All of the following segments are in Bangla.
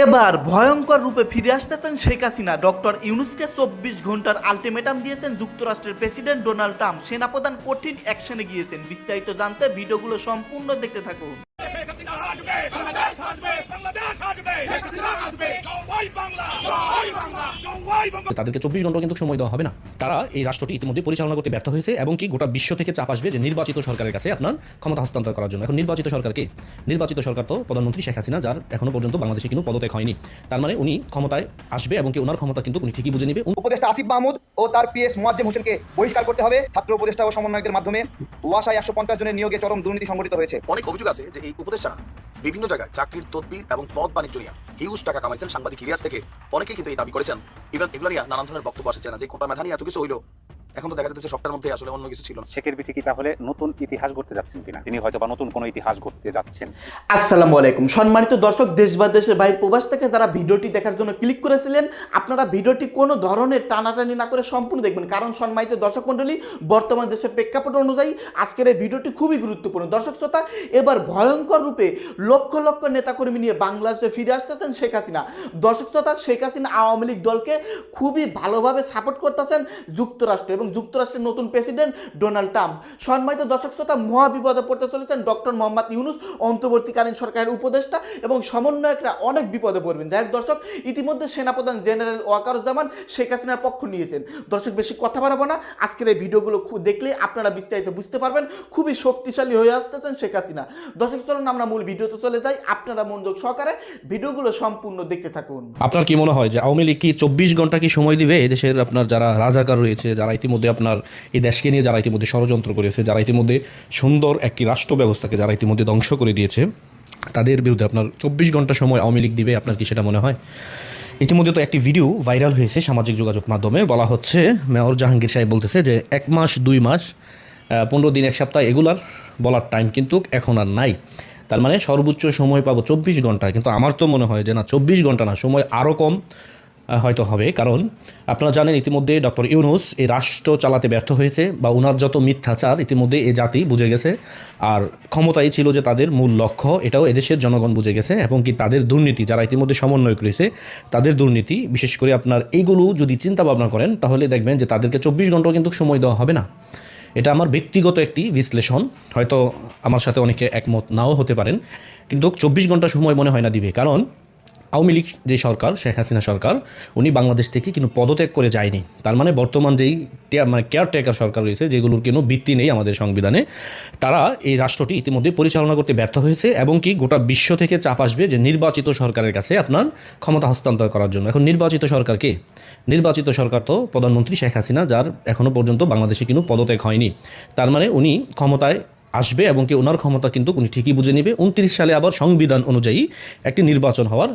এবার ভয়ঙ্কর রূপে ফিরে আসতেছেন শেখ হাসিনা। ডক্টর ইউনুসকে চব্বিশ ঘণ্টার আলটিমেটাম দিয়েছেন যুক্তরাষ্ট্রের প্রেসিডেন্ট ডোনাল্ড ট্রাম্প। সেনাপ্রধান কঠিন অ্যাকশনে গিয়েছেন। বিস্তারিত জানতে ভিডিওগুলো সম্পূর্ণ দেখতে থাকুন। তাদেরকে চব্বিশ ঘণ্টা কিন্তু সময় দেওয়া হবে না। তারা এই রাষ্ট্রটি ইতিমধ্যে পরিচালনা করতে ব্যর্থ হয়েছে এবং কি গোটা বিশ্ব থেকে চাপ আসবে যে নির্বাচিত সরকারের কাছে আপনার ক্ষমতা হস্তান্তর করার জন্য। এখন নির্বাচিত সরকারকে নির্বাচিত সরকার তো প্রধানমন্ত্রী শেখ হাসিনা যার এখনও পর্যন্ত বাংলাদেশে কিন্তু পদত্যাগ হয়নি। তার মানে উনি ক্ষমতায় আসবে এবং কি ওনার ক্ষমতা কিন্তু উনি ঠিকই বুঝে নেবে। উপদেষ্টা আসিফ মাহমুদ ও তার পিএস মোয়াজ্জেম হোসেনকে বহিষ্কার করতে হবে। ছাত্র উপদেষ্টা ও সমন্বয়কদের মাধ্যমে। ওয়াসায় একশো পঞ্চাশ জনের নিয়োগে চরম দুর্নীতি সংঘটিত হয়েছে। অনেক অভিযোগ আছে যে এই উপদেষ্টারা বিভিন্ন জায়গায় চাকরির তদবির এবং পদ বাণিজ্য নিয়ে হিউজ টাকা কামাইছেন সাংবাদিক ইলিয়াস থেকে। অনেকেই কিন্তু এই দাবি করেছেন। ইভেন এগুলো নিয়ে নানান ধরনের বক্তব্য আসছে না যে কোটা মেধা নিয়ে এত কিছু হইল। এখন তো দেখা যাচ্ছে সবটার মধ্যে আসলে অন্য কিছু ছিল না। শেখের পিঠে কি তাহলে নতুন ইতিহাস গড়তে যাচ্ছেন কিনা? তিনি হয়তো বা নতুন কোনো ইতিহাস গড়তে যাচ্ছেন। আসসালামু আলাইকুম। সম্মানিত দর্শক দেশ বা দেশের বাইরে প্রবাস থেকে যারা ভিডিওটি দেখার জন্য ক্লিক করেছিলেন আপনারা ভিডিওটি কোনো ধরনের টানাটানি না করে সম্পূর্ণ দেখবেন। কারণ সম্মানিত দর্শক মণ্ডলী বর্তমান দেশের প্রেক্ষাপট অনুযায়ী আজকের এই ভিডিওটি খুবই গুরুত্বপূর্ণ। দর্শক শ্রোতা এবার ভয়ঙ্কর রূপে লক্ষ লক্ষ নেতাকর্মী নিয়ে বাংলাদেশে ফিরে আসতেছেন শেখ হাসিনা। দর্শক শ্রোতা শেখ হাসিনা আওয়ামী লীগ দলকে খুবই ভালোভাবে সাপোর্ট করতেছেন যুক্তরাষ্ট্র। এবং যুক্তরাষ্ট্রের নতুন প্রেসিডেন্ট ডোনাল্ড ট্রাম্প। সম্মানিত দর্শক শ্রোতা, মহাবিপদে পড়তে চলেছেন ডক্টর মোহাম্মদ ইউনুস, অন্তর্বর্তীকালীন সরকারের উপদেষ্টা এবং সমন্বয়করা অনেক বিপদে পড়বেন। দেখ দর্শক, ইতিমধ্যে সেনাপ্রধান জেনারেল ওয়াকারুজ্জামান শেখ হাসিনার পক্ষ নিয়েছেন। দর্শক, বেশি কথা বাড়াবো না। আজকের এই ভিডিওগুলো দেখলে আপনারা বিস্তারিত বুঝতে পারবেন। খুবই শক্তিশালী হয়ে আসতেছেন শেখ হাসিনা। দর্শক, চলুন আমরা মূল ভিডিওতে চলে যাই। আপনারা মনোযোগ সহকারে ভিডিওগুলো সম্পূর্ণ দেখতে থাকুন। আপনার কি মনে হয় যে আওয়ামী লীগ কি চব্বিশ ঘণ্টা কি সময় দিবে? এদেশের আপনার যারা রাজাকার রয়েছে, যারা ইতিমধ্যে আপনার এই দেশকে নিয়ে যারা ইতিমধ্যে ষড়যন্ত্র করেছে, যারা ইতিমধ্যে সুন্দর একটি রাষ্ট্র ব্যবস্থাকে যারা ইতিমধ্যে ধ্বংস করে দিয়েছে, তাদের বিরুদ্ধে আপনার চব্বিশ ঘণ্টা সময় আওয়ামী লীগ দিবে, আপনার কি সেটা মনে হয়? ইতিমধ্যে তো একটি ভিডিও ভাইরাল হয়েছে সামাজিক যোগাযোগ মাধ্যমে, বলা হচ্ছে, মেয়র জাহাঙ্গীর সাহেব বলতেছে যে এক মাস, দুই মাস পনেরো দিন, এক সপ্তাহ এগুলার বলার টাইম কিন্তু এখন আর নাই। তার মানে সর্বোচ্চ সময় পাবো চব্বিশ ঘণ্টা কিন্তু আমার তো মনে হয় যে না, চব্বিশ ঘণ্টা না, সময় আরও কম। হয়তো হবে। কারণ আপনারা জানেন ইতিমধ্যে ডক্টর ইউনুস এই রাষ্ট্র চালাতে ব্যর্থ হয়েছে বা ওনার যত মিথ্যাচার ইতিমধ্যে এ জাতি বুঝে গেছে। আর ক্ষমতাই ছিল যে তাদের মূল লক্ষ্য, এটাও এদেশের জনগণ বুঝে গেছে এবং কি তাদের দুর্নীতি, যারা ইতিমধ্যে সমন্বয় করেছে তাদের দুর্নীতি, বিশেষ করে আপনার এইগুলো যদি চিন্তা ভাবনা করেন, তাহলে দেখবেন যে তাদেরকে চব্বিশ ঘণ্টা কিন্তু সময় দেওয়া হবে না। এটা আমার ব্যক্তিগত একটি বিশ্লেষণ, হয়তো আমার সাথে অনেকে একমত নাও হতে পারেন। কিন্তু চব্বিশ ঘণ্টা সময় মনে হয় না দিবে। কারণ আওয়ামী লীগ যে সরকার, শেখ হাসিনা সরকার, উনি বাংলাদেশ থেকে কিন্তু পদত্যাগ করে যায়নি। তার মানে বর্তমান যেই মানে কেয়ারটেকার সরকার রয়েছে, যেগুলোর কোনো ভিত্তি নেই আমাদের সংবিধানে, তারা এই রাষ্ট্রটি ইতিমধ্যে পরিচালনা করতে ব্যর্থ হয়েছে এবং কি গোটা বিশ্ব থেকে চাপ আসবে যে নির্বাচিত সরকারের কাছে আপনার ক্ষমতা হস্তান্তর করার জন্য। এখন নির্বাচিত সরকারকে নির্বাচিত সরকার তো প্রধানমন্ত্রী শেখ হাসিনা, যার এখনও পর্যন্ত বাংলাদেশে কিন্তু পদত্যাগ হয়নি। তার মানে উনি ক্ষমতায় আসবে এবং কি ওনার ক্ষমতা কিন্তু উনি ঠিকই বুঝে নেবে। উনত্রিশ সালে আবার সংবিধান অনুযায়ী একটি নির্বাচন হওয়ার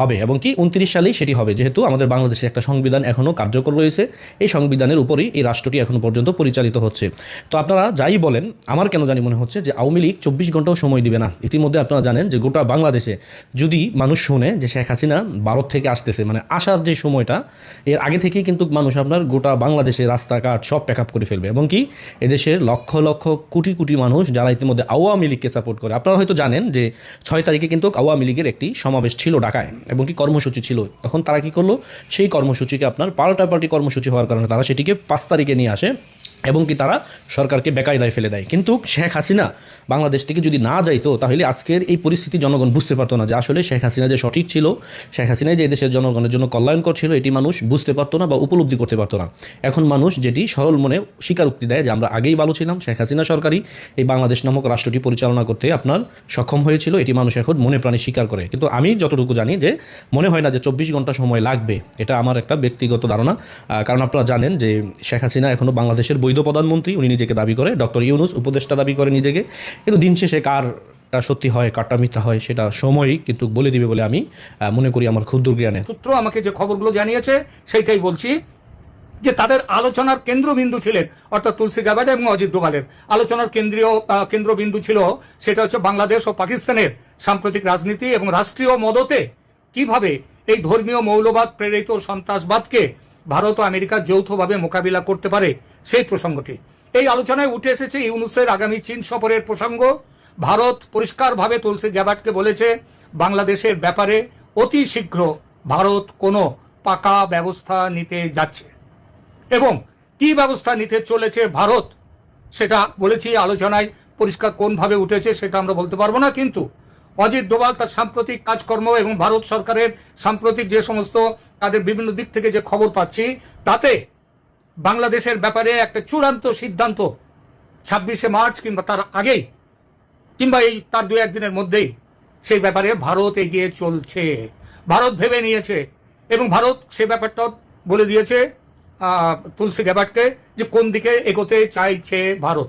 হবে, এবং কি উনত্রিশ সালেই সেটি হবে, যেহেতু আমাদের বাংলাদেশে একটা সংবিধান এখনও কার্যকর রয়েছে। এই সংবিধানের উপরেই এই রাষ্ট্রটি এখনও পর্যন্ত পরিচালিত হচ্ছে। তো আপনারা যাই বলেন, আমার কেন জানি মনে হচ্ছে যে আওয়ামী লীগ চব্বিশ ঘন্টাও সময় দিবে না। ইতিমধ্যে আপনারা জানেন যে গোটা বাংলাদেশে যদি মানুষ শুনে যে শেখ হাসিনা ভারত থেকে আসতেছে মানে আসার যে সময়টা, এর আগে থেকেই কিন্তু মানুষ আপনার গোটা বাংলাদেশে রাস্তাঘাট সব প্যাক আপ করে ফেলবে, এবং কি এদেশের লক্ষ লক্ষ কোটি কোটি মানুষ যারা ইতিমধ্যে আওয়ামী লীগকে সাপোর্ট করে, আপনারা হয়তো জানেন যে ছয় তারিখে কিন্তু আওয়ামী লীগের একটি সমাবেশ ছিল ঢাকায়। এবং কি কর্মসূচি ছিল। তখন তারা কি করল? সেই কর্মসূচিকে আপনার পাল্টা পাল্টাপাল্টি কর্মসূচি হওয়ার কারণে তারা সেটিকে পাঁচ তারিখে নিয়ে আসে এবং কি তারা সরকারকে বেকায়দায় ফেলে দেয়। কিন্তু শেখ হাসিনা বাংলাদেশ থেকে যদি না যাইতো, তাহলে আজকের এই পরিস্থিতি জনগণ বুঝতে পারতো না যে আসলে শেখ হাসিনা যে সঠিক ছিল, শেখ হাসিনা যে দেশের জনগণের জন্য কল্যাণকর ছিল, এটি মানুষ বুঝতে পারতো না বা উপলব্ধি করতে পারতো না। এখন মানুষ যেটি সরল মনে স্বীকারোক্তি দেয় যে আমরা আগেই ভালো ছিলাম, শেখ হাসিনা সরকারই এই বাংলাদেশ নামক রাষ্ট্রটি পরিচালনা করতে আপনার সক্ষম হয়েছিল, এটি মানুষ এখন মনে প্রাণে স্বীকার করে। কিন্তু আমি যতটুকু জানি যে মনে হয় না যে চব্বিশ ঘণ্টা সময় লাগবে। এটা আমার একটা ব্যক্তিগত ধারণা। কারণ আপনারা জানেন যে শেখ হাসিনা এখনও বাংলাদেশের বৈধ প্রধানমন্ত্রী, উনি নিজেকে দাবি করে। ডক্টর ইউনুস উপদেষ্টা দাবি করে নিজেকে। কিন্তু দিন শেষে কার, কারটা সত্যি হয়, কারটা মিথ্যা হয়, সেটা সময়ই কিন্তু বলে দিবে বলে আমি মনে করি আমার ক্ষুদ্র জ্ঞানে। সূত্র আমাকে যে খবরগুলো জানিয়েছে, সেইটাই বলছি যে তাদের আলোচনার কেন্দ্রবিন্দু ছিলেন, অর্থাৎ তুলসী গাবাড এবং অজিত ডোভালের আলোচনার কেন্দ্রীয় কেন্দ্রবিন্দু ছিল, সেটা হচ্ছে বাংলাদেশ ও পাকিস্তানের সাম্প্রতিক রাজনীতি এবং রাষ্ট্রীয় মদতে কীভাবে এই ধর্মীয় মৌলবাদ প্রেরিত সন্ত্রাসবাদকে ভারত ও আমেরিকা যৌথভাবে মোকাবিলা করতে পারে সেই প্রসঙ্গটি। এই আলোচনায় উঠে এসেছে ইউনুসের আগামী চীন সফরের প্রসঙ্গ। ভারত পরিষ্কারভাবে তুলসী গ্যাবাটকে বলেছে, বাংলাদেশের ব্যাপারে অতি শীঘ্র ভারত কোনো পাকা ব্যবস্থা নিতে যাচ্ছে। এবং কি ব্যবস্থা নিতে চলেছে ভারত, সেটা বলেছি, আলোচনায় পরিষ্কার কোনভাবে উঠেছে সেটা আমরা বলতে পারব না, কিন্তু অজিত ডোভাল তার সাম্প্রতিক কাজকর্ম এবং ভারত সরকারের সাম্প্রতিক যে সমস্ত তাদের বিভিন্ন দিক থেকে যে খবর পাচ্ছি, তাতে বাংলাদেশের ব্যাপারে একটা চূড়ান্ত সিদ্ধান্ত ছাব্বিশে মার্চ কিংবা তার আগেই, কিংবা এই তার দু একদিনের মধ্যেই সেই ব্যাপারে ভারত এগিয়ে চলছে। ভারত ভেবে নিয়েছে এবং ভারত সে ব্যাপারটা বলে দিয়েছে তুলসী গ্যাবার্টকে যে কোন দিকে এগোতে চাইছে ভারত,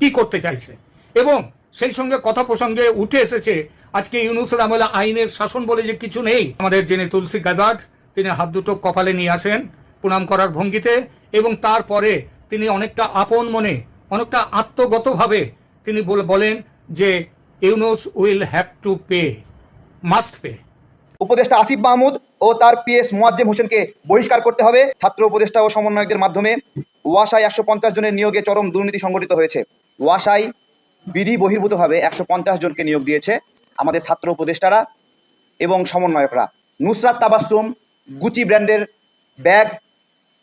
কি করতে চাইছে এবং সেই সঙ্গে কথা প্রসঙ্গে উঠে এসেছে আজকে ইউনুসের আমলে আইনের শাসন বলে যে কিছু নেই। আমাদের যিনি তুলসী গ্যাবার্ট তিনি হাত দুটো কপালে নিয়ে আসেন প্রণাম করার ভঙ্গিতে এবং তারপরে তিনি অনেকটা আপন মনে, অনেকটা আত্মগতভাবে তিনি বলে- বলেন যে Yunus will have to pay, must pay. উপদেষ্টা আসিফ মাহমুদ ও তার পিএস মোয়াজ্জেম হোসেনকে বহিষ্কার করতে হবে। ছাত্র উপদেষ্টা ও সমন্বয়কদের মাধ্যমে ওয়াসায় একশো পঞ্চাশ জনের নিয়োগে চরম দুর্নীতি সংঘটিত হয়েছে। ওয়াসায় বিধি বহির্ভূতভাবে একশো পঞ্চাশ জনকে নিয়োগ দিয়েছে আমাদের ছাত্র উপদেষ্টারা এবং সমন্বয়করা। নুসরাত তাবাসুম গুচি ব্র্যান্ডের ব্যাগ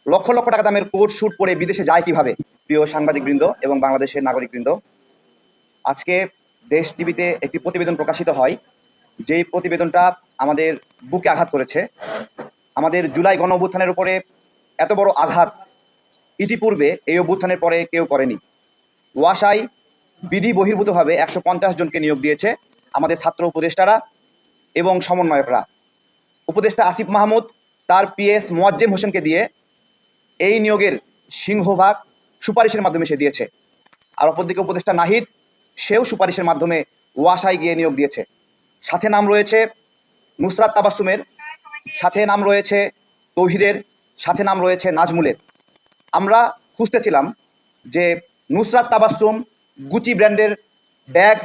লক্ষ লক্ষ টাকা দামের কোট শ্যুট পরে বিদেশে যায় কীভাবে? প্রিয় সাংবাদিকবৃন্দ এবং বাংলাদেশের নাগরিকবৃন্দ, আজকে দেশ টিভিতে একটি প্রতিবেদন প্রকাশিত হয়। যেই প্রতিবেদনটা আমাদের বুকে আঘাত করেছে। আমাদের জুলাই গণ অভ্যুত্থানের উপরে এত বড় আঘাত ইতিপূর্বে এই অভ্যুত্থানের পরে কেউ করেনি। ওয়াসাই বিধি বহির্ভূতভাবে একশো পঞ্চাশ জনকে নিয়োগ দিয়েছে আমাদের ছাত্র উপদেষ্টারা এবং সমন্বয়করা। উপদেষ্টা আসিফ মাহমুদ, তার পিএস মোয়াজ্জেম হোসেনকে দিয়ে এই নিয়োগের সিংহভাগ সুপারিশের মাধ্যমে সে দিয়েছে। আর অপরদিকে উপদেষ্টা নাহিদ, সেও সুপারিশের মাধ্যমে ওয়াসায় গিয়ে নিয়োগ দিয়েছে। সাথে নাম রয়েছে নুসরাত তাবাসুমের সাথে নাম রয়েছে তৌহিদের, সাথে নাম রয়েছে নাজমুলের। আমরা খুঁজতেছিলাম যে নুসরাত তাবাসুম গুচি ব্র্যান্ডের ব্যাগ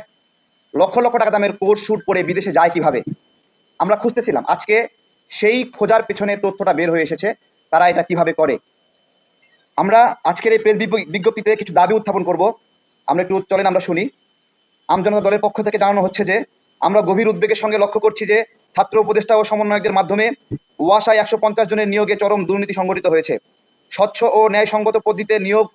লক্ষ লক্ষ টাকা দামের কোট শুট পরে বিদেশে যায় কীভাবে? আমরা খুঁজতেছিলাম। আজকে সেই খোঁজার পেছনে তথ্যটা বের হয়ে এসেছে, তারা এটা কীভাবে করে? আমরা আজকের এই প্রেস বিজ্ঞপ্তিতে কিছু দাবি উত্থাপন করব। আমরা একটু চলেন, আমরা শুনি। আমজনতা দলের পক্ষ থেকে জানানো হচ্ছে যে, আমরা গভীর উদ্বেগের সঙ্গে লক্ষ্য করছি যে, ছাত্র উপদেষ্টা ও সমন্বয়কদের মাধ্যমে ওয়াসায় একশো পঞ্চাশ জনের নিয়োগে চরম দুর্নীতি সংঘটিত হয়েছে। স্বচ্ছ ও ন্যায়সঙ্গত পদ্ধতিতে নিয়োগ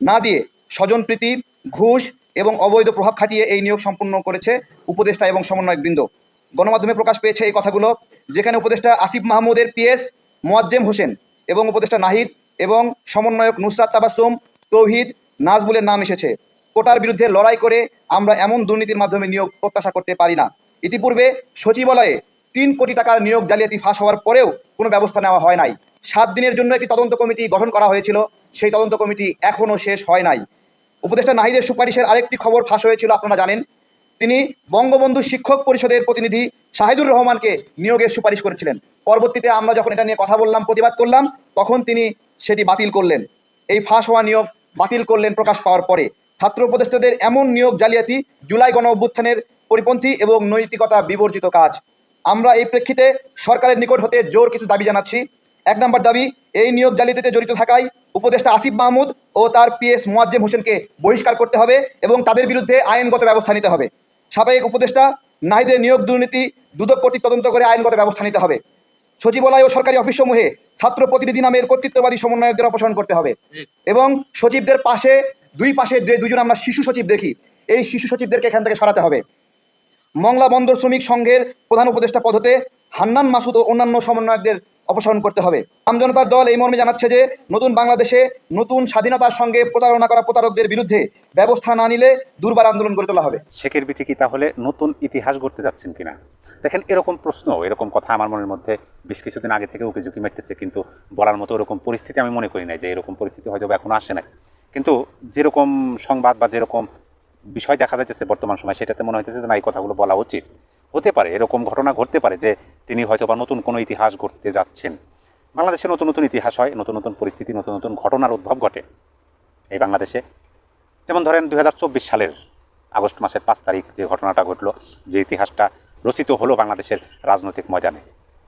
না দিয়ে স্বজনপ্রীতি ঘুষ এবং অবৈধ প্রভাব খাটিয়ে এই নিয়োগ সম্পূর্ণ করেছে উপদেষ্টা এবং সমন্বয়ক বৃন্দ গণমাধ্যমে প্রকাশ পেয়েছে এই কথাগুলো, যেখানে উপদেষ্টা আসিফ মাহমুদের পিএস মোয়াজ্জেম হোসেন এবং উপদেষ্টা নাহিদ এবং সমন্বয়ক নুসরাত তাবাসুম তৌহিদ নাজবুলের নাম এসেছে। কোটার বিরুদ্ধে লড়াই করে আমরা এমন দুর্নীতির মাধ্যমে নিয়োগ প্রত্যাশা করতে পারি না। ইতিপূর্বে সচিবালয়ে তিন কোটি টাকার নিয়োগ জালিয়াতি ফাঁস হওয়ার পরেও কোনো ব্যবস্থা নেওয়া হয় নাই। সাত দিনের জন্য একটি তদন্ত কমিটি গঠন করা হয়েছিল, সেই তদন্ত কমিটি এখনও শেষ হয় নাই। উপদেষ্টা নাহিদের সুপারিশের আরেকটি খবর ফাঁস হয়েছিল, আপনারা জানেন। তিনি বঙ্গবন্ধু শিক্ষক পরিষদের প্রতিনিধি শাহিদুর রহমানকে নিয়োগের সুপারিশ করেছিলেন। পরবর্তীতে আমরা যখন এটা নিয়ে কথা বললাম, প্রতিবাদ করলাম, তখন তিনি সেটি বাতিল করলেন। এই ফাঁস হওয়া নিয়োগ বাতিল করলেন প্রকাশ পাওয়ার পরে। ছাত্র উপদেষ্টাদের এমন নিয়োগ জালিয়াতি, জুলাই গণ অভ্যুত্থানের পরিপন্থী এবং নৈতিকতা বিবর্জিত কাজ। আমরা এই প্রেক্ষিতে সরকারের নিকট হতে জোর কিছু দাবি জানাচ্ছি। এক নম্বর দাবি, এই নিয়োগ জালিয়াতিতে জড়িত থাকায় উপদেষ্টা আসিফ মাহমুদ ও তার পিএস মোয়াজ্জেম হোসেনকে বহিষ্কার করতে হবে এবং তাদের বিরুদ্ধে আইনগত ব্যবস্থা নিতে হবে। সাবেক উপদেষ্টা নাহিদের নিয়োগ দুর্নীতি দুদক কর্তৃক তদন্ত করে আইনগত ব্যবস্থা নিতে হবে। সচিবালয় ও সরকারি অফিসসমূহে ছাত্র প্রতিনিধি নামের কর্তৃত্ববাদী সমন্বয়কদের অপসারণ করতে হবে। এবং সচিবদের পাশে, দুই পাশে যে দুজন আমরা শিশু সচিব দেখি, এই শিশু সচিবদেরকে এখান থেকে সরাতে হবে। মংলা বন্দর শ্রমিক সংঘের প্রধান উপদেষ্টা পদতে হান্নান মাসুদ ও অন্যান্য সমন্বয়কদের অপসারণ করতে হবে। আমজনতার দল এই মর্মে জানাচ্ছে যে, নতুন বাংলাদেশে নতুন স্বাধীনতার সঙ্গে প্রতারণা করা প্রতারকদের বিরুদ্ধে ব্যবস্থা না নিলে দুর্বার আন্দোলন গড়ে তোলা হবে। শেখের বিটি কি তাহলে নতুন ইতিহাস গড়তে যাচ্ছেন কিনা? দেখেন, এরকম প্রশ্ন, এরকম কথা আমার মনের মধ্যে বেশ কিছুদিন আগে থেকে উকি ঝুঁকি মেটতেছে কিন্তু বলার মতো এরকম পরিস্থিতি আমি মনে করি না যে এরকম পরিস্থিতি হয়তো এখনও আসে নাই। কিন্তু যেরকম সংবাদ বা যেরকম বিষয় দেখা যাইতেছে বর্তমান সময়, সেটাতে মনে হইতেছে যে না, এই কথাগুলো বলা উচিত। হতে পারে, এরকম ঘটনা ঘটতে পারে যে তিনি হয়তো বা নতুন কোনো ইতিহাস ঘটতে যাচ্ছেন। বাংলাদেশে নতুন নতুন ইতিহাস হয়, নতুন নতুন পরিস্থিতি, নতুন নতুন ঘটনার উদ্ভব ঘটে। এই বাংলাদেশে, যেমন ধরেন দু হাজার চব্বিশ সালের আগস্ট মাসের পাঁচ তারিখ যে ঘটনাটা ঘটলো, যে ইতিহাসটা রচিত হলো বাংলাদেশের রাজনৈতিক ময়দানে।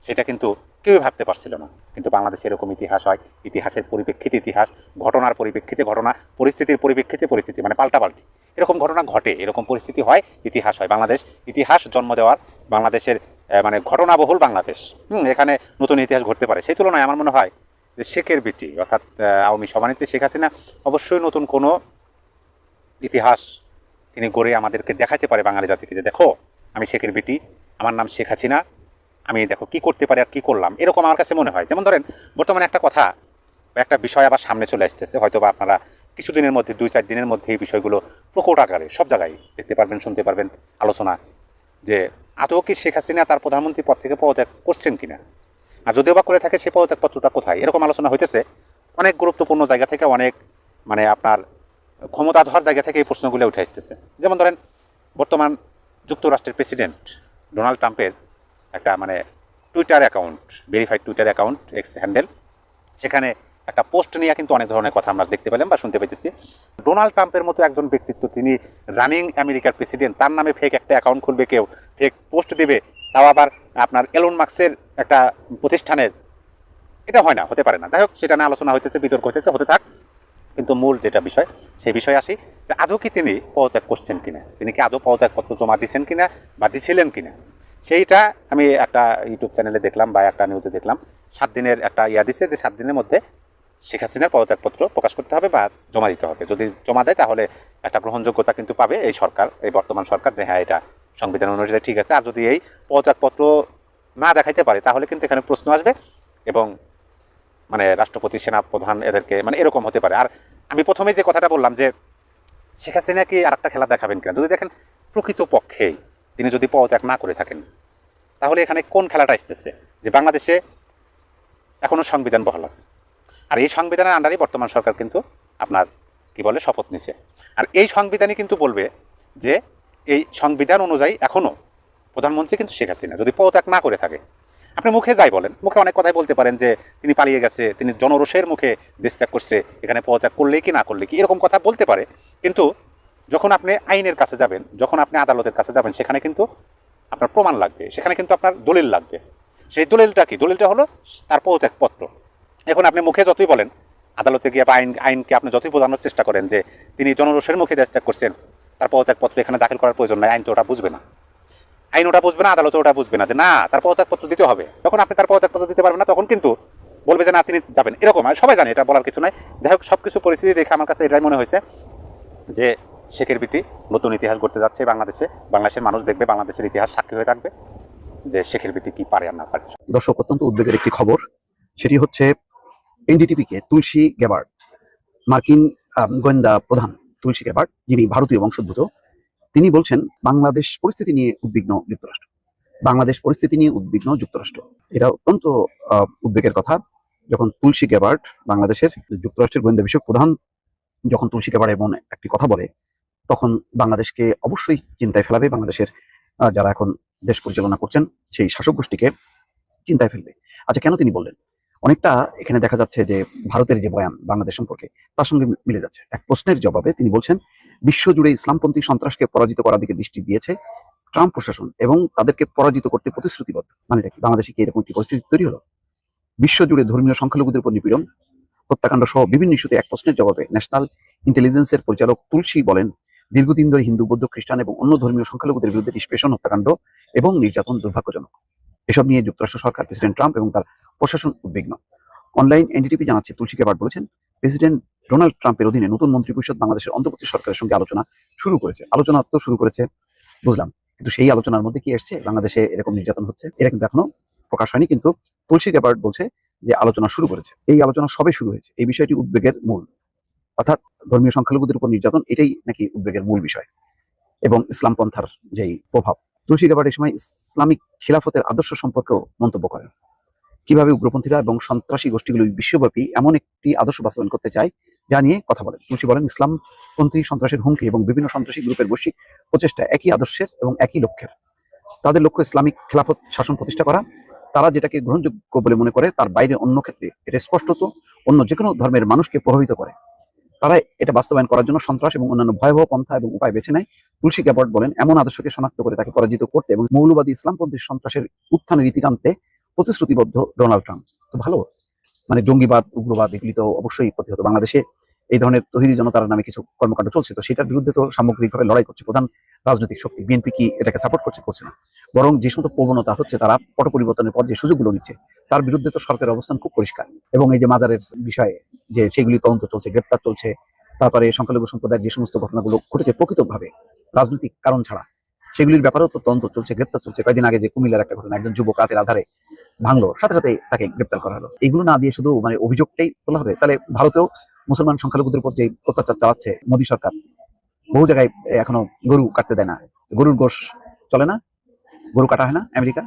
সেটা কিন্তু কেউই ভাবতে পারছিল না। কিন্তু বাংলাদেশে এরকম ইতিহাস হয়। ইতিহাসের পরিপ্রেক্ষিতে ইতিহাস, ঘটনার পরিপ্রেক্ষিতে ঘটনা, পরিস্থিতির পরিপ্রেক্ষিতে পরিস্থিতি মানে পাল্টাপাল্টি এরকম ঘটনা ঘটে, এরকম পরিস্থিতি হয়, ইতিহাস হয়। বাংলাদেশ, ইতিহাস জন্ম দেওয়ার, বাংলাদেশের মানে ঘটনাবহুল বাংলাদেশ। হুম, এখানে নতুন ইতিহাস ঘটতে পারে। সেই তুলনায় আমার মনে হয় যে শেখের বেটি, অর্থাৎ আওয়ামী সভানেত্রী শেখ হাসিনা, অবশ্যই নতুন কোনো ইতিহাস তিনি গড়ে আমাদেরকে দেখাতে পারে বাঙালি জাতিকে যে, দেখো, আমি শেখের বেটি, আমার নাম শেখ হাসিনা আমি দেখো কি করতে পারি আর কি করলাম, এরকম আমার কাছে মনে হয়। যেমন ধরেন, বর্তমানে একটা কথা, একটা বিষয় আবার সামনে চলে আসতেছে হয়তো বা আপনারা কিছুদিনের মধ্যে, দুই চার দিনের মধ্যে এই বিষয়গুলো প্রকট আকারে সব জায়গায় দেখতে পারবেন, শুনতে পারবেন, আলোচনা যে আদৌ কি শেখ হাসিনা তার প্রধানমন্ত্রী পদ থেকে পদত্যাগ করছেন কিনা? আর যদিও বা করে থাকে, সে পদত্যাগপত্রটা কোথায়? এরকম আলোচনা হইতেছে। অনেক গুরুত্বপূর্ণ জায়গা থেকে অনেক মানে আপনার ক্ষমতাধর জায়গা থেকে এই প্রশ্নগুলো উঠে আসতেছে। যেমন ধরেন, বর্তমান যুক্তরাষ্ট্রের প্রেসিডেন্ট ডোনাল্ড ট্রাম্পের একটা মানে Twitter account verified Twitter account X handle সেখানে একটা পোস্ট নিয়ে কিন্তু অনেক ধরনের কথা আমরা দেখতে পেলাম বা শুনতে পেতেছি। ডোনাল্ড ট্রাম্পের মতো একজন ব্যক্তিত্ব, তিনি রানিং আমেরিকার প্রেসিডেন্ট তার নামে ফেক একটা অ্যাকাউন্ট খুলবে, কেউ ফেক পোস্ট দেবে, তাও আবার আপনার এলন মার্কসের একটা প্রতিষ্ঠানের, এটা হয় না, হতে পারে না। যাই হোক, সেটা নিয়ে আলোচনা হইতেছে, বিতর্ক হইতেছে, হতে থাক। কিন্তু মূল যেটা বিষয়, সেই বিষয়ে আসি যে আদৌ কি তিনি পদত্যাগ করছেন কিনা? তিনি কি আদৌ পদত্যাগপত্র জমা দিচ্ছেন কিনা বা দিছিলেন কিনা? সেইটা আমি একটা ইউটিউব চ্যানেলে দেখলাম বা একটা নিউজে দেখলাম। সাত দিনের একটা ইয়া দিছে যে সাত দিনের মধ্যে শেখ হাসিনার পদত্যাগপত্র প্রকাশ করতে হবে বা জমা দিতে হবে। যদি জমা দেয় তাহলে একটা গ্রহণযোগ্যতা কিন্তু পাবে এই সরকার, এই বর্তমান সরকার যে হ্যাঁ এটা সংবিধান অনুযায়ী ঠিক আছে। আর যদি এই পদত্যাগপত্র না দেখাইতে পারে, তাহলে কিন্তু এখানে প্রশ্ন আসবে এবং মানে রাষ্ট্রপতি সেনা প্রধান এদেরকে মানে এরকম হতে পারে। আর আমি প্রথমে যে কথাটা বললাম যে শেখ হাসিনা কি আর একটা খেলা দেখাবেন কিনা? যদি দেখেন প্রকৃত পক্ষেই তিনি যদি পদত্যাগ না করে থাকেন, তাহলে এখানে কোন খেলাটা আসতেছে? যে বাংলাদেশে এখনও সংবিধান বহাল আছে। আর এই সংবিধানের আন্ডারেই বর্তমান সরকার কিন্তু আপনার, কি বলে, শপথ নিছে। আর এই সংবিধানই কিন্তু বলবে যে এই সংবিধান অনুযায়ী এখনও প্রধানমন্ত্রী কিন্তু শেখ হাসিনা, যদি পদত্যাগ না করে থাকে। আপনি মুখে যাই বলেন, মুখে অনেক কথাই বলতে পারেন যে তিনি পালিয়ে গেছে, তিনি জনরোষের মুখে দেশ ত্যাগ করছে, এখানে পদত্যাগ করলেই কি না করলে কি, এরকম কথা বলতে পারে। কিন্তু যখন আপনি আইনের কাছে যাবেন, যখন আপনি আদালতের কাছে যাবেন, সেখানে কিন্তু আপনার প্রমাণ লাগবে। সেখানে কিন্তু আপনার দলিল লাগবে। সেই দলিলটা কি? দলিলটা হলো তার পদত্যাগপত্র। এখন আপনি মুখে যতই বলেন, আদালতে গিয়ে বা আইন আইনকে আপনি যতই বোঝানোর চেষ্টা করেন যে তিনি জনরোষের মুখে দেশ ত্যাগ করছেন, তার পদত্যাগপত্র এখানে দাখিল করার প্রয়োজন নাই, আইন তো ওটা বুঝবে না। আইন ওটা বুঝবে না, আদালত ওটা বুঝবে না যে না, তার পদত্যাগপত্র দিতে হবে। যখন আপনি তার পদত্যাগপত্র দিতে পারবেন না, তখন কিন্তু বলবে যে না, তিনি যাবেন। এরকম সবাই জানে, এটা বলার কিছু নাই। যাই হোক সব কিছু পরিস্থিতি দেখে আমার কাছে এটাই মনে হয়েছে যে শেখের বিটি নতুন ইতিহাস গড়তে যাচ্ছে বাংলাদেশে। বাংলাদেশের মানুষ দেখবে, বাংলাদেশের ইতিহাস সাক্ষী হয়ে থাকবে যে শেখের বিটি কি পারে আর না পারে। দর্শক, অত্যন্ত উদ্বেগের একটি খবর, সেটি হচ্ছে এনডিটিপিকে তুলসী গ্যাবার্ড মার্কিন গোয়েন্দা প্রধান তুলসী গ্যাবার্ড যিনি ভারতীয় বংশোদ্ভূত, তিনি বলছেন, বাংলাদেশ পরিস্থিতি নিয়ে উদ্বিগ্ন যুক্তরাষ্ট্র। বাংলাদেশ পরিস্থিতি নিয়ে উদ্বিগ্ন যুক্তরাষ্ট্র। এটা অত্যন্ত উদ্বেগের কথা, যখন তুলসী গ্যাবার্ড বাংলাদেশের যুক্তরাষ্ট্রের গোয়েন্দা বিষয়ক প্রধান যখন তুলসী গ্যাবার্ড এমন একটি কথা বলে তখন বাংলাদেশকে অবশ্যই চিন্তায় ফেলাবে। বাংলাদেশের যারা এখন দেশ পরিচালনা করছেন, সেই শাসক গোষ্ঠীকে চিন্তায় ফেলবে। আচ্ছা কেন তিনি বললেন? অনেকটা এখানে দেখা যাচ্ছে যে ভারতের যে বয়ান বাংলাদেশ সম্পর্কে, তার সঙ্গে মিলে যাচ্ছে। এক প্রশ্নের জবাবে তিনি বলছেন, বিশ্বজুড়ে ইসলামপন্থী সন্ত্রাসকে পরাজিত করার দিকে দৃষ্টি দিয়েছে ট্রাম্প প্রশাসন এবং তাদেরকে পরাজিত করতে প্রতিশ্রুতিবদ্ধ। মানে কি, বাংলাদেশে কি এরকম একটি পরিস্থিতি তৈরি হলো? বিশ্বজুড়ে ধর্মীয় সংখ্যালঘুদের উপর নিপীড়ন হত্যাকাণ্ড সহ বিভিন্ন ইস্যুতে এক প্রশ্নের জবাবে ন্যাশনাল ইন্টেলিজেন্সের পরিচালক তুলসী বলেন দীর্ঘদিন ধরে হিন্দু, বৌদ্ধ, খ্রিস্টান এবং অন্য ধর্মীয় সংখ্যালঘুদের বিরুদ্ধে নিষ্পেষণ, হত্যাকাণ্ড এবং নির্যাতন দুর্ভাগ্যজনক। এসব নিয়ে যুক্তরাষ্ট্র সরকার প্রেসিডেন্ট ট্রাম্প এবং তার প্রশাসন উদ্বিগ্ন। অনলাইন এনডিটিপি জানাচ্ছে, তুলসী কেবার বলেছেন, প্রেসিডেন্ট ডোনাল্ড ট্রাম্পের অধীনে নতুন মন্ত্রী পরিষদ বাংলাদেশের অন্তর্বর্তী সরকারের সঙ্গে আলোচনা শুরু করেছে। আলোচনা তো শুরু করেছে, বুঝলাম। কিন্তু সেই আলোচনার মধ্যে কি এসছে? বাংলাদেশে এরকম নির্যাতন হচ্ছে? এটা কিন্তু এখনও প্রকাশ হয়নি, কিন্তু তুলসী কেবার বলছে যে আলোচনা শুরু করেছে। এই আলোচনা সবে শুরু হয়েছে। এই বিষয়টি উদ্বেগের মূল। অর্থাৎ ধর্মীয় সংখ্যালঘুদের উপর নির্যাতন, এটাই নাকি উদ্বেগের মূল বিষয় এবং ইসলাম পন্থার যেই প্রভাব। তুলসী গাবার এই সময় ইসলামিক খিলাফতের আদর্শ সম্পর্কেও মন্তব্য করেন। কীভাবে উগ্রপন্থীরা এবং সন্ত্রাসী গোষ্ঠীগুলো বিশ্বব্যাপী এমন একটি আদর্শ বাস্তবায়ন করতে চায়, যা নিয়ে কথা বলেন। তুলসী বলেন ইসলামপন্থী সন্ত্রাসের হুমকি এবং বিভিন্ন সন্ত্রাসী গ্রুপের বৈশ্বিক প্রচেষ্টা একই আদর্শের এবং একই লক্ষ্যের। তাদের লক্ষ্য ইসলামিক খেলাফত শাসন প্রতিষ্ঠা করা। তারা যেটাকে গ্রহণযোগ্য বলে মনে করে, তার বাইরে অন্য ক্ষেত্রে এটা স্পষ্টত অন্য যে কোনো ধর্মের মানুষকে প্রভাবিত করে। তারা এটা বাস্তবায়ন করার জন্য সন্ত্রাস এবং অন্যান্য ভয়াবহ পন্থা এবং উপায় বেছে নেয়। তুলসী গ্যাবার্ড বলেন, এমন আদর্শকে শনাক্ত করে তাকে পরাজিত করতে এবং মৌলবাদী ইসলামপন্থী সন্ত্রাসের উত্থানের রীতি টানতে প্রতিশ্রুতিবদ্ধ ডোনাল্ড ট্রাম্প। তো ভালো মানে জঙ্গিবাদ, উগ্রবাদ এগুলি তো অবশ্যই প্রতিহত বাংলাদেশে। এই ধরনের তহিদি জনতার নামে কিছু কর্মকাণ্ড চলছে, তো সেটার বিরুদ্ধে তো সামগ্রিকভাবে লড়াই করছে প্রধান রাজনৈতিক শক্তি। বিএনপি কি এটাকে সাপোর্ট করছে করছে না। বরং যে সমস্ত প্রবণতা হচ্ছে, তারা পট পরিবর্তনের পর যে সুযোগগুলো নিচ্ছে, তার বিরুদ্ধে তো সরকারের অবস্থান খুব পরিষ্কার। এবং এই যে মাজারের বিষয়ে যে সেগুলি তদন্ত চলছে, গ্রেপ্তার চলছে, তারপরে সংখ্যালঘু সম্প্রদায়ের যে সমস্ত ঘটনাগুলো ঘটেছে প্রকৃতভাবে রাজনৈতিক কারণ ছাড়া, সেগুলির ব্যাপারেও তো তদন্ত চলছে, গ্রেপ্তার চলছে। কয়েকদিন আগে যে কুমিল্লার একটা ঘটনা, একজন যুবক রাতের আধারে ভাঙলো, সাথে সাথে তাকে গ্রেপ্তার করা হলো। এগুলো না দিয়ে শুধু মানে অভিযোগটাই তোলা হবে। তাহলে ভারতেও মুসলমান সংখ্যালঘুদের উপর যে অত্যাচার চালাচ্ছে মোদী সরকার, বহু জায়গায় এখনও গরু কাটতে দেয় না। গরুর গোশ চলে না? গরু কাটা হয় না আমেরিকা?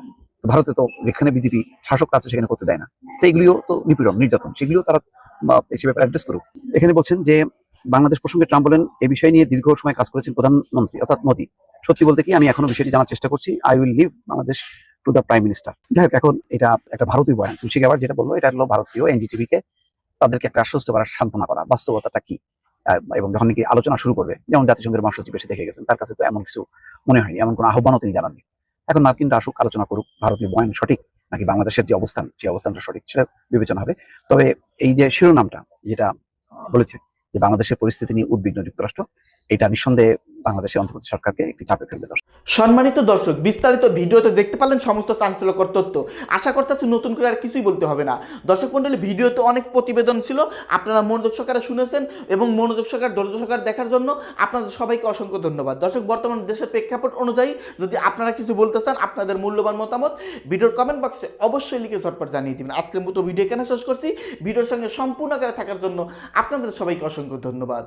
ভারতে তো যেখানে বিজেপি শাসক আছে সেখানে করতে দেয় না। তো এগুলিও তো নিপীড়ন, নির্যাতন, সেগুলিও তারা সে ব্যাপারে অ্যাড্রেস করুক। এখানে বলছেন যে, বাংলাদেশ প্রসঙ্গে ট্রাম্প বলেন এই বিষয় নিয়ে দীর্ঘ সময় কাজ করেছেন প্রধানমন্ত্রী, অর্থাৎ মোদী। সত্যি বলতে কি, আমি এখনও বিষয়টি জানার চেষ্টা করছি। I will leave Bangladesh to the prime minister যাই হোক, এখন এটা একটা ভারতীয় বয়ান। তুলসী গ্যাবার যেটা বলল, এটা হলো ভারতীয় এনডিটিভি কে তাদেরকে একটা আশ্বস্ত করার সান্ত্বনা করা। বাস্তবতাটা কি? এবং যখন নাকি আলোচনা শুরু করবে, যেমন জাতিসংঘের মহাসচিব এসে দেখে গেছেন, তার কাছে তো এমন কিছু মনে হয়নি, এমন কোনো আহ্বানও তিনি জানাননি। এখন মার্কিনরা আসুক আলোচনা করুক, ভারতীয় বয়ান সঠিক নাকি বাংলাদেশের যে অবস্থান, সেই অবস্থানটা সঠিক সেটা বিবেচনা হবে। তবে এই যে শিরোনামটা যেটা বলেছে যে বাংলাদেশের পরিস্থিতি নিয়ে উদ্বিগ্ন যুক্তরাষ্ট্র, এটা নিঃসন্দেহে বাংলাদেশের অন্তর্বর্তী সরকারকে একটি চাপে ফেলবে দর্শক। সম্মানিত দর্শক, বিস্তারিত ভিডিও তো দেখতে পারলেন সমস্ত চাঞ্চল্যকর তথ্য। আশা করতেছি নতুন করে আর কিছুই বলতে হবে না। দর্শক মন্ডলী, ভিডিওতে অনেক প্রতিবেদন ছিল। আপনারা মনোযোগ সহকারে শুনেছেন এবং মনোযোগ সহকারে, ধৈর্য সহকারে দেখার জন্য আপনাদের সবাইকে অসংখ্য ধন্যবাদ। দর্শক, বর্তমান দেশের প্রেক্ষাপট অনুযায়ী যদি আপনারা কিছু বলতে চান, আপনাদের মূল্যবান মতামত ভিডিওর কমেন্ট বক্সে অবশ্যই লিখে ঝটপট জানিয়ে দিবেন। আজকের মতো ভিডিও এখানে শেষ করছি। ভিডিওর সঙ্গে সম্পূর্ণ করে থাকার জন্য আপনাদের সবাইকে অসংখ্য ধন্যবাদ।